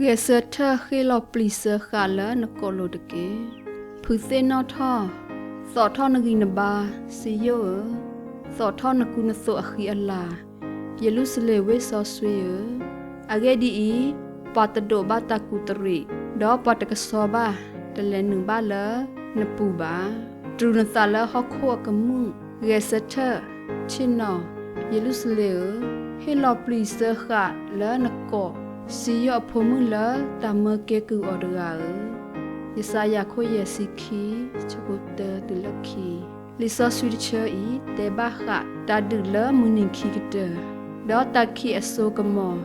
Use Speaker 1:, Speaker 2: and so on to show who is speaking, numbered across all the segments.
Speaker 1: ge se tha khi lo pli se kha la na ko lo de ke phu se no tha so tha na gi na ba si yo so tha na ku na so a khi ala ye lu se le we so swe yo age di i pa ta do ba ta ku tri do pa ta ka so ba de le nu ba la na pu ba tru na sa la ho kho ka mu ge se tha chin no ye lu se le he lo pli se kha la na ko စီ ရဖုံမလာတမကေကူအော်ဒရာယစယာခိုယစီခီချကုတတူလခီလီဆာဆွီချာဤတေဘာခတာဒူလမူနင်ခီကတဒေါ်တခီအဆိုကမော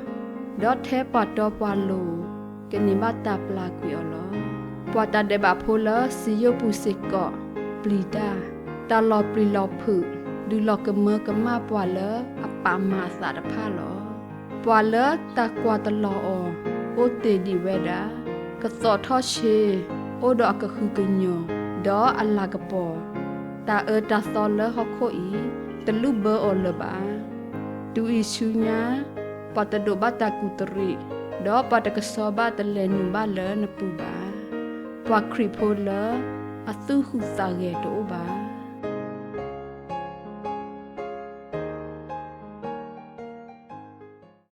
Speaker 1: ဒေါ်သေးပတ်တော့ပွာလိုကနေမတာပလာကွေော်လောပွာတာဒေဘာဖိုလာစီယပူစိကောပလီတာတာလောပလီလောဖုဒူလောကမကမပွာလအပမာစာတဖာလော ပွာလတကွာတလောအောအိုတေဒီဝဲတာကစောထောရှေအိုဒကခုကညောဒေါ်အလာကပေါ်တာအတာစောလဟခိုဤတလူဘောအောလဘာတူဤရှူညာပတဒိုဘတာကူတရီဒေါ်ပတကစောဘတလဲနုဘလနပူပါပွာခရီဖိုလအသုဟုစာရဲ့တို့ပါ